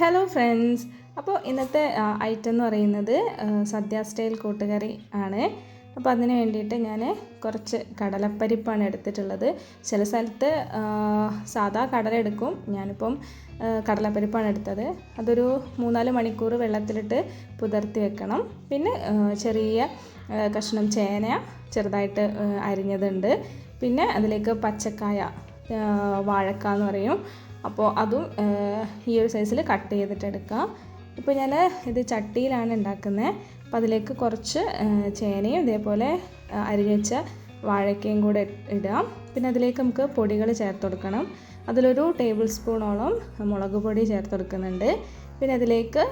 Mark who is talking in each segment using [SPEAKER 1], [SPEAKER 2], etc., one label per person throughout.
[SPEAKER 1] Hello friends അപ്പോൾ ഇന്നത്തെ item എന്ന് പറയുന്നത് സദ്യ സ്റ്റൈൽ കൂട്ടുകറി ആണ്. അപ്പോൾ അതിന് വേണ്ടിയിട്ട് ഞാൻ കുറച്ച് കടലപ്പരിപ്പാണ് എടുത്തിട്ടുള്ളത്. ചില സ്ഥലത്ത് സാധാ കടല എടുക്കും. ഞാനിപ്പം കടലപ്പരിപ്പാണ് എടുത്തത്. അതൊരു മൂന്നാൽ മണിക്കൂർ വെള്ളത്തിലിട്ട് പുതിർത്തി വെക്കണം. പിന്നെ ചെറിയ കഷ്ണം ചേന ചെറുതായിട്ട് അരിഞ്ഞതുണ്ട്. പിന്നെ അതിലേക്ക് പച്ചക്കായ വാഴക്ക എന്ന് പറയും. അപ്പോൾ അതും ഈ ഒരു സൈസിൽ കട്ട് ചെയ്തിട്ട് എടുക്കാം ഇപ്പോൾ ഞാൻ ഇത് ചട്ടിയിലാണ് ഉണ്ടാക്കുന്നത് അപ്പോൾ അതിലേക്ക് കുറച്ച് ചേനയും ഇതേപോലെ അരിഞ്ഞ് വെച്ച വാഴക്കയും കൂടെ ഇടാം. പിന്നെ അതിലേക്ക് നമുക്ക് പൊടികൾ ചേർത്ത് കൊടുക്കണം. അതിലൊരു ടേബിൾ സ്പൂണോളം മുളക് പൊടി ചേർത്ത് കൊടുക്കുന്നുണ്ട്. പിന്നെ അതിലേക്ക്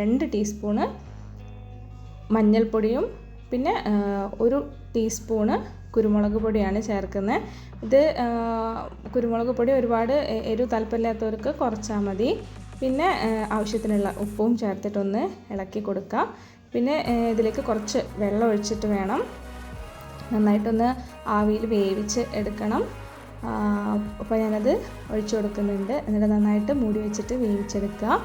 [SPEAKER 1] രണ്ട് ടീസ്പൂണ് മഞ്ഞൾപ്പൊടിയും പിന്നെ ഒരു ടീസ്പൂണ് കുരുമുളക് പൊടിയാണ് ചേർക്കുന്നത്. ഇത് കുരുമുളക് പൊടി ഒരുപാട് എരിവ് താല്പര്യമില്ലാത്തവർക്ക് കുറച്ചാൽ മതി. പിന്നെ ആവശ്യത്തിനുള്ള ഉപ്പും ചേർത്തിട്ടൊന്ന് ഇളക്കി കൊടുക്കാം. പിന്നെ ഇതിലേക്ക് കുറച്ച് വെള്ളം ഒഴിച്ചിട്ട് വേണം. നന്നായിട്ടൊന്ന് ആവിയിൽ വേവിച്ച് എടുക്കണം. അപ്പോൾ ഞാനത് ഒഴിച്ചു കൊടുക്കുന്നുണ്ട്. എന്നിട്ട് നന്നായിട്ട് മൂടി വെച്ചിട്ട് വേവിച്ചെടുക്കുക.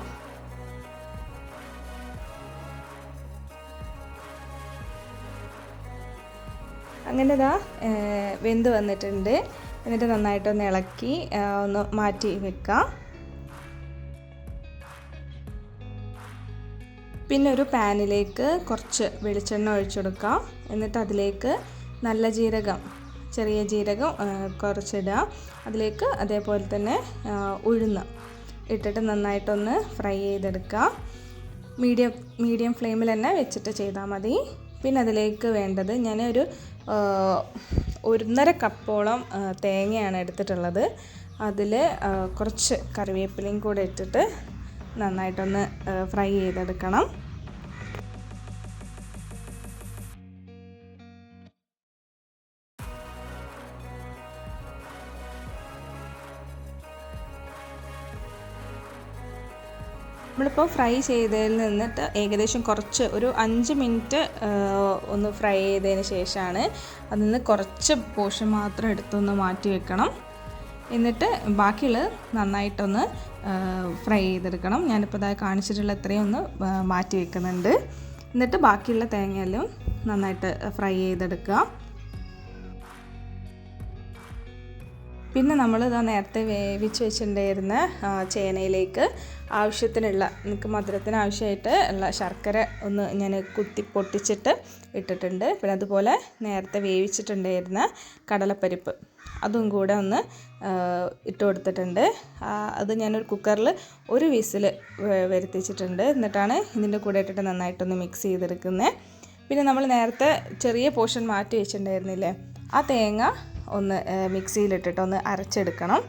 [SPEAKER 1] അങ്ങനെ ഇതാ വെന്ത് വന്നിട്ടുണ്ട്. എന്നിട്ട് നന്നായിട്ടൊന്ന് ഇളക്കി ഒന്ന് മാറ്റി വെക്കാം. പിന്നെ ഒരു പാനിലേക്ക് കുറച്ച് വെളിച്ചെണ്ണ ഒഴിച്ചു കൊടുക്കാം. എന്നിട്ട് അതിലേക്ക് നല്ല ജീരകം ചെറിയ ജീരകം കുറച്ചിടാം. അതിലേക്ക് അതേപോലെ തന്നെ ഉഴുന്ന് ഇട്ടിട്ട് നന്നായിട്ടൊന്ന് ഫ്രൈ ചെയ്തെടുക്കാം. മീഡിയം മീഡിയം ഫ്ലെയിമിൽ തന്നെ വെച്ചിട്ട് ചെയ്താൽ മതി. പിന്നെ അതിലേക്ക് വേണ്ടത് ഞാൻ ഒരു ഒന്നര കപ്പോളം തേങ്ങയാണ് എടുത്തിട്ടുള്ളത്. അതിൽ കുറച്ച് കറിവേപ്പിലയും കൂടെ ഇട്ടിട്ട് നന്നായിട്ടൊന്ന് ഫ്രൈ ചെയ്തെടുക്കണം. നമ്മളിപ്പോൾ ഫ്രൈ ചെയ്തതിൽ നിന്നിട്ട് ഏകദേശം കുറച്ച് ഒരു അഞ്ച് മിനിറ്റ് ഒന്ന് ഫ്രൈ ചെയ്തതിന് ശേഷമാണ് അതിൽ നിന്ന് കുറച്ച് പോർഷൻ മാത്രം എടുത്തൊന്ന് മാറ്റി വെക്കണം. എന്നിട്ട് ബാക്കിയുള്ളത് നന്നായിട്ടൊന്ന് ഫ്രൈ ചെയ്തെടുക്കണം. ഞാനിപ്പോൾ ഇതായി കാണിച്ചിട്ടുള്ള ഇത്രയും ഒന്ന് മാറ്റി വെക്കുന്നുണ്ട്. എന്നിട്ട് ബാക്കിയുള്ള തേങ്ങയെല്ലാം നന്നായിട്ട് ഫ്രൈ ചെയ്തെടുക്കുക. പിന്നെ നമ്മൾ ഇതാ നേരത്തെ വേവിച്ച് വെച്ചിട്ടുണ്ടായിരുന്ന ചേനയിലേക്ക് ആവശ്യത്തിനുള്ള നമുക്ക് മധുരത്തിന് ആവശ്യമായിട്ട് ഉള്ള ശർക്കര ഒന്ന് ഞാൻ കുത്തി പൊട്ടിച്ചിട്ട് ഇട്ടിട്ടുണ്ട്. പിന്നെ അതുപോലെ നേരത്തെ വേവിച്ചിട്ടുണ്ടായിരുന്ന കടലപ്പരിപ്പ് അതും കൂടെ ഒന്ന് ഇട്ട് കൊടുത്തിട്ടുണ്ട്. അത് ഞാനൊരു കുക്കറിൽ ഒരു വിസിൽ വരുത്തിച്ചിട്ടുണ്ട്. എന്നിട്ടാണ് ഇതിന്റെ കൂടെ ഇട്ടിട്ട് നന്നായിട്ടൊന്ന് മിക്സ് ചെയ്തെടുക്കുന്നത്. പിന്നെ നമ്മൾ നേരത്തെ ചെറിയ പോർഷൻ മാറ്റി വെച്ചിട്ടുണ്ടായിരുന്നില്ലേ ആ തേങ്ങ ഒന്ന് മിക്സിയിലിട്ടിട്ട് ഒന്ന് അരച്ചെടുക്കണം.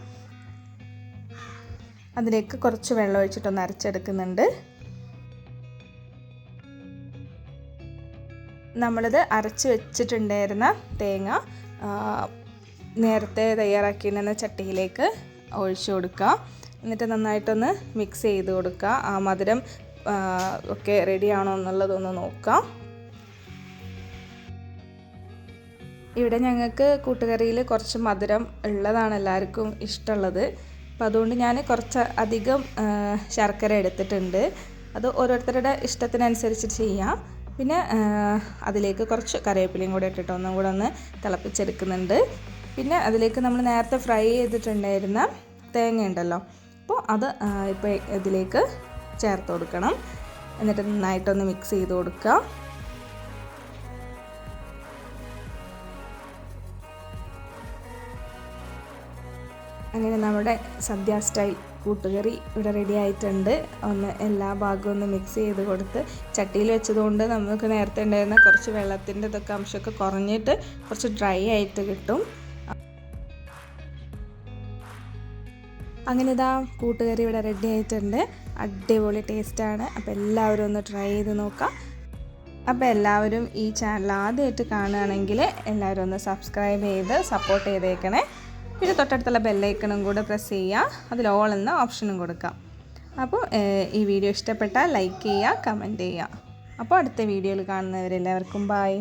[SPEAKER 1] അതിലേക്ക് കുറച്ച് വെള്ളം ഒഴിച്ചിട്ടൊന്ന് അരച്ചെടുക്കുന്നുണ്ട്. നമ്മളിത് അരച്ച് വെച്ചിട്ടുണ്ടായിരുന്ന തേങ്ങ നേരത്തെ തയ്യാറാക്കിയിരുന്ന ചട്ടിയിലേക്ക് ഒഴിച്ചു കൊടുക്കുക. എന്നിട്ട് നന്നായിട്ടൊന്ന് മിക്സ് ചെയ്ത് കൊടുക്കുക. ആ മധുരം ഒക്കെ റെഡി ആണോ എന്നുള്ളതൊന്ന് നോക്കാം ഇവിടെ ഞങ്ങൾക്ക് കൂട്ടുകറിയിൽ കുറച്ച് മധുരം ഉള്ളതാണ് എല്ലാവർക്കും ഇഷ്ടമുള്ളത്. അപ്പം അതുകൊണ്ട് ഞാൻ കുറച്ച് അധികം ശർക്കര എടുത്തിട്ടുണ്ട്. അത് ഓരോരുത്തരുടെ ഇഷ്ടത്തിനനുസരിച്ച് ചെയ്യാം. പിന്നെ അതിലേക്ക് കുറച്ച് കറിവേപ്പിലയും കൂടെ ഇട്ടിട്ട് ഒന്നും കൂടെ ഒന്ന് തിളപ്പിച്ചെടുക്കുന്നുണ്ട്. പിന്നെ അതിലേക്ക് നമ്മൾ നേരത്തെ ഫ്രൈ ചെയ്തിട്ടുണ്ടായിരുന്ന തേങ്ങ ഉണ്ടല്ലോ. അപ്പോൾ അത് ഇപ്പോൾ ഇതിലേക്ക് ചേർത്ത് കൊടുക്കണം. എന്നിട്ട് നന്നായിട്ടൊന്ന് മിക്സ് ചെയ്ത് കൊടുക്കുക അങ്ങനെ നമ്മുടെ സദ്യ സ്റ്റൈൽ കൂട്ടുകറി ഇവിടെ റെഡി ആയിട്ടുണ്ട്. ഒന്ന് എല്ലാ ഭാഗവും ഒന്ന് മിക്സ് ചെയ്ത് കൊടുത്ത് ചട്ടിയിൽ വെച്ചതുകൊണ്ട് നമുക്ക് നേരത്തെ ഉണ്ടായിരുന്ന കുറച്ച് വെള്ളത്തിന്റെ ഇതൊക്കെ അംശമൊക്കെ കുറഞ്ഞിട്ട് കുറച്ച് ഡ്രൈ ആയിട്ട് കിട്ടും. അങ്ങനെ ഇതാ കൂട്ടുകറി ഇവിടെ റെഡി ആയിട്ടുണ്ട്. അടിപൊളി ടേസ്റ്റാണ് അപ്പോൾ എല്ലാവരും ഒന്ന് ട്രൈ ചെയ്ത് നോക്കാം. അപ്പോൾ എല്ലാവരും ഈ ചാനൽ ആദ്യമായിട്ട് കാണുകയാണെങ്കിൽ എല്ലാവരും ഒന്ന് സബ്സ്ക്രൈബ് ചെയ്ത് സപ്പോർട്ട് ചെയ്തേക്കണേ. പിന്നെ തൊട്ടടുത്തുള്ള ബെല്ലൈക്കണും കൂടെ പ്രസ് ചെയ്യുക. അതിൽ ഓൾ എന്ന ഓപ്ഷനും കൊടുക്കാം. അപ്പോൾ ഈ വീഡിയോ ഇഷ്ടപ്പെട്ടാൽ ലൈക്ക് ചെയ്യുക കമന്റ് ചെയ്യുക. അപ്പോൾ അടുത്ത വീഡിയോയിൽ കാണുന്നവരെല്ലാവർക്കും ബായ്